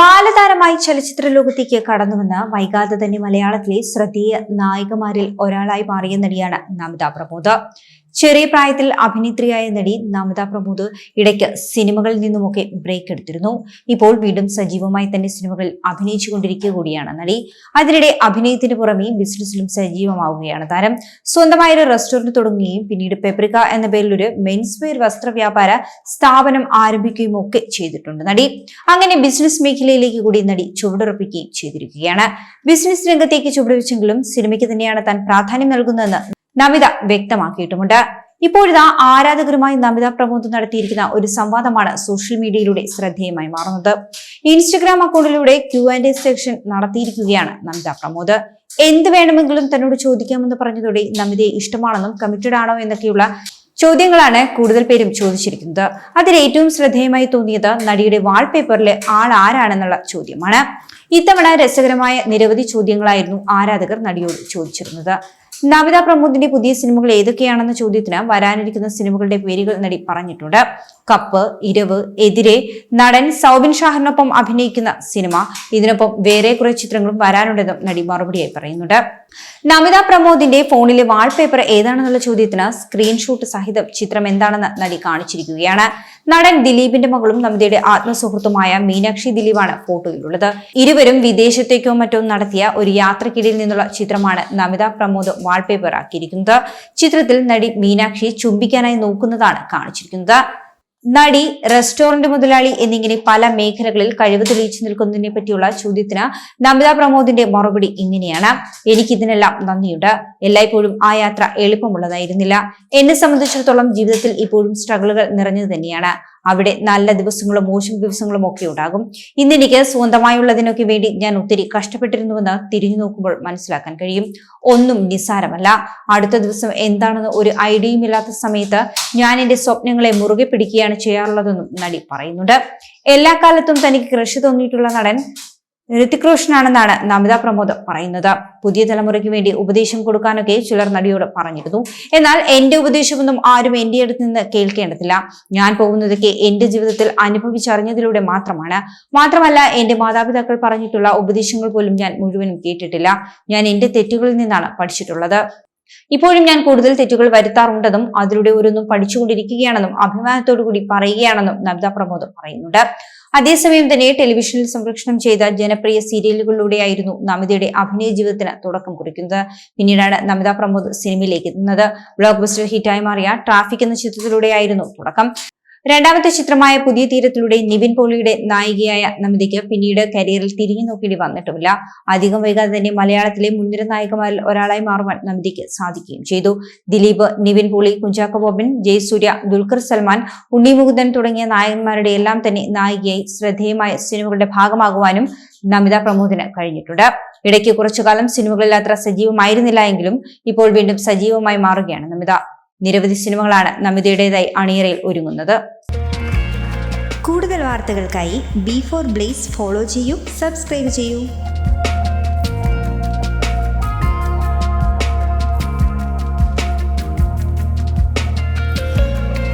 ബാലതാരമായി ചലച്ചിത്ര ലോകത്തേക്ക് കടന്നുവന്ന വൈകാതെ തന്നെ മലയാളത്തിലെ ശ്രദ്ധേയ നായികമാരിൽ ഒരാളായി മാറിയ നടിയാണ് നമിത പ്രമോദ്. ചെറിയ പ്രായത്തിൽ അഭിനേത്രിയായ നടി നമിത പ്രമോദ് ഇടയ്ക്ക് സിനിമകളിൽ നിന്നുമൊക്കെ ബ്രേക്ക് എടുത്തിരുന്നു. ഇപ്പോൾ വീണ്ടും സജീവമായി തന്നെ സിനിമകളിൽ അഭിനയിച്ചുകൊണ്ടിരിക്കുക കൂടിയാണ് നടി. അതിനിടെ അഭിനയത്തിന് പുറമെ ബിസിനസ്സിലും സജീവമാവുകയാണ് താരം. സ്വന്തമായ ഒരു റെസ്റ്റോറന്റ് തുടങ്ങുകയും പിന്നീട് പെപ്രിക എന്ന പേരിൽ ഒരു മെൻസ് വെയർ വസ്ത്ര വ്യാപാര സ്ഥാപനം ആരംഭിക്കുകയും ഒക്കെ ചെയ്തിട്ടുണ്ട് നടി. അങ്ങനെ ബിസിനസ് മേഖലയിലേക്ക് കൂടി നടി ചുവടുറപ്പിക്കുകയും ചെയ്തിരിക്കുകയാണ്. ബിസിനസ് രംഗത്തേക്ക് ചുവടുവെച്ചെങ്കിലും സിനിമയ്ക്ക് തന്നെയാണ് താൻ പ്രാധാന്യം നൽകുന്നതെന്ന് നമിത വ്യക്തമാക്കിയിട്ടുമുണ്ട്. ഇപ്പോഴിതാ ആരാധകരുമായി നമിത പ്രമോദ് നടത്തിയിരിക്കുന്ന ഒരു സംവാദമാണ് സോഷ്യൽ മീഡിയയിലൂടെ ശ്രദ്ധേയമായി മാറുന്നത്. ഇൻസ്റ്റഗ്രാം അക്കൗണ്ടിലൂടെ ക്യു ആൻഡ് എ സെക്ഷൻ നടത്തിയിരിക്കുകയാണ് നമിത പ്രമോദ്. എന്ത് വേണമെങ്കിലും തന്നോട് ചോദിക്കാമെന്ന് പറഞ്ഞതോടെ നമിതയെ ഇഷ്ടമാണെന്നും കമ്മിറ്റഡ് ആണോ എന്നൊക്കെയുള്ള ചോദ്യങ്ങളാണ് കൂടുതൽ പേരും ചോദിച്ചിരിക്കുന്നത്. അതിൽ ഏറ്റവും ശ്രദ്ധേയമായി തോന്നിയത് നടിയുടെ വാൾപേപ്പറിലെ ആൾ ആരാണെന്നുള്ള ചോദ്യമാണ്. ഇത്തവണ രസകരമായ നിരവധി ചോദ്യങ്ങളായിരുന്നു ആരാധകർ നടിയോട് ചോദിച്ചിരുന്നത്. നമിത പ്രമോദിന്റെ പുതിയ സിനിമകൾ ഏതൊക്കെയാണെന്ന ചോദ്യത്തിന് വരാനിരിക്കുന്ന സിനിമകളുടെ പേരുകൾ നടി പറഞ്ഞിട്ടുണ്ട്. കപ്പ് ഇരവ് എതിരെ നടൻ സൗബിൻ ഷാഹിനൊപ്പം അഭിനയിക്കുന്ന സിനിമ. ഇതിനൊപ്പം വേറെ കുറെ ചിത്രങ്ങളും വരാനുണ്ടെന്നും നടി മറുപടിയായി പറയുന്നുണ്ട്. നമിത പ്രമോദിന്റെ ഫോണിലെ വാൾപേപ്പർ ഏതാണെന്നുള്ള ചോദ്യത്തിന് സ്ക്രീൻഷോട്ട് സഹിതം ചിത്രം എന്താണെന്ന് നടി കാണിച്ചിരിക്കുകയാണ്. നടൻ ദിലീപിന്റെ മകളും നമിതയുടെ ആത്മസുഹൃത്തുമായ മീനാക്ഷി ദിലീപാണ് ഫോട്ടോയിലുള്ളത്. ഇരുവരും വിദേശത്തേക്കോ മറ്റോ നടത്തിയ ഒരു യാത്രക്കിടയിൽ നിന്നുള്ള ചിത്രമാണ് നമിത പ്രമോദ് വാൾപേപ്പർ ആക്കിയിരിക്കുന്നത്. ചിത്രത്തിൽ നടി മീനാക്ഷി ചുംബിക്കാനായി നോക്കുന്നതാണ് കാണിച്ചിരിക്കുന്നത്. നടി റെസ്റ്റോറന്റ് മുതലാളി എന്നിങ്ങനെ പല മേഖലകളിൽ കഴിവ് തെളിയിച്ചു നിൽക്കുന്നതിനെ പറ്റിയുള്ള ചോദ്യത്തിന് നമിത പ്രമോദിന്റെ മറുപടി ഇങ്ങനെയാണ്. എനിക്കിതിനെല്ലാം നന്ദിയുണ്ട്. എല്ലായ്പ്പോഴും ആ യാത്ര എളുപ്പമുള്ളതായിരുന്നില്ല. എന്നെ സംബന്ധിച്ചിടത്തോളം ജീവിതത്തിൽ ഇപ്പോഴും സ്ട്രഗിളുകൾ നിറഞ്ഞത് തന്നെയാണ്. അവിടെ നല്ല ദിവസങ്ങളും മോശം ദിവസങ്ങളും ഒക്കെ ഉണ്ടാകും. ഇന്ന് എനിക്ക് സ്വന്തമായുള്ളതിനൊക്കെ വേണ്ടി ഞാൻ ഒത്തിരി കഷ്ടപ്പെട്ടിരുന്നുവെന്ന് തിരിഞ്ഞു നോക്കുമ്പോൾ മനസ്സിലാക്കാൻ കഴിയും. ഒന്നും നിസ്സാരമല്ല. അടുത്ത ദിവസം എന്താണെന്ന് ഒരു ഐഡിയയും ഇല്ലാത്ത സമയത്ത് ഞാൻ എന്റെ സ്വപ്നങ്ങളെ മുറുകെ പിടിക്കുകയാണ് ചെയ്യാറുള്ളതെന്നും നടി പറയുന്നുണ്ട്. എല്ലാ കാലത്തും തനിക്ക് കൃഷി തോന്നിയിട്ടുള്ള നടൻ ഋതിക് റോഷനാണെന്നാണ് നമിത പ്രമോദ് പറയുന്നത്. പുതിയ തലമുറയ്ക്ക് വേണ്ടി ഉപദേശം കൊടുക്കാനൊക്കെ ചിലർ നടിയോട് പറഞ്ഞിരുന്നു. എന്നാൽ എന്റെ ഉപദേശമൊന്നും ആരും എന്റെ അടുത്ത് നിന്ന് കേൾക്കേണ്ടതില്ല. ഞാൻ പോകുന്നതൊക്കെ എന്റെ ജീവിതത്തിൽ അനുഭവിച്ചറിഞ്ഞതിലൂടെ മാത്രമാണ്. മാത്രമല്ല എന്റെ മാതാപിതാക്കൾ പറഞ്ഞിട്ടുള്ള ഉപദേശങ്ങൾ പോലും ഞാൻ മുഴുവനും കേട്ടിട്ടില്ല. ഞാൻ എന്റെ തെറ്റുകളിൽ നിന്നാണ് പഠിച്ചിട്ടുള്ളത്. ഇപ്പോഴും ഞാൻ കൂടുതൽ തെറ്റുകൾ വരുത്താറുണ്ടെന്നും അതിലൂടെ ഓരോന്നും പഠിച്ചുകൊണ്ടിരിക്കുകയാണെന്നും അഭിമാനത്തോടു കൂടി പറയുകയാണെന്നും നമിത പ്രമോദ് പറയുന്നുണ്ട്. അതേസമയം തന്നെ ടെലിവിഷനിൽ സംപ്രേഷണം ചെയ്ത ജനപ്രിയ സീരിയലുകളിലൂടെയായിരുന്നു നമിതയുടെ അഭിനയ ജീവിതത്തിന് തുടക്കം കുറിക്കുന്നത്. പിന്നീടാണ് നമിത പ്രമോദ് സിനിമയിലേക്ക് എത്തുന്നത്. ബ്ലോക്ക് ബസ്റ്റർ ഹിറ്റായി മാറിയ ട്രാഫിക് എന്ന ചിത്രത്തിലൂടെയായിരുന്നു തുടക്കം. രണ്ടാമത്തെ ചിത്രമായ പുതിയ തീരത്തിലൂടെ നിവിൻ പോളിയുടെ നായികയായ നമിതയ്ക്ക് പിന്നീട് കരിയറിൽ തിരിഞ്ഞു നോക്കേണ്ടി വന്നിട്ടുമില്ല. അധികം വൈകാതെ തന്നെ മലയാളത്തിലെ മുൻനിര നായികമാരിൽ ഒരാളായി മാറുവാൻ നമിതയ്ക്ക് സാധിക്കുകയും ചെയ്തു. ദിലീപ് നിവിൻ പോളി കുഞ്ചാക്കോ ബോബൻ ജയസൂര്യ ദുൽഖർ സൽമാൻ ഉണ്ണി മുകുന്ദൻ തുടങ്ങിയ നായകന്മാരുടെ എല്ലാം തന്നെ നായികയായി ശ്രദ്ധേയമായ സിനിമകളുടെ ഭാഗമാകുവാനും നമിത പ്രമോദിന് കഴിഞ്ഞിട്ടുണ്ട്. ഇടയ്ക്ക് കുറച്ചുകാലം സിനിമകളിൽ അത്ര സജീവമായിരുന്നില്ല എങ്കിലും ഇപ്പോൾ വീണ്ടും സജീവമായി മാറുകയാണ് നമിത. നിരവധി സിനിമകളാണ് നമിതയുടേതായി അണിയറയിൽ ഒരുങ്ങുന്നത്. കൂടുതൽ വാർത്തകൾക്കായി ബി ഫോർ ബ്ലേസ് ഫോളോ ചെയ്യൂ സബ്സ്ക്രൈബ് ചെയ്യൂ.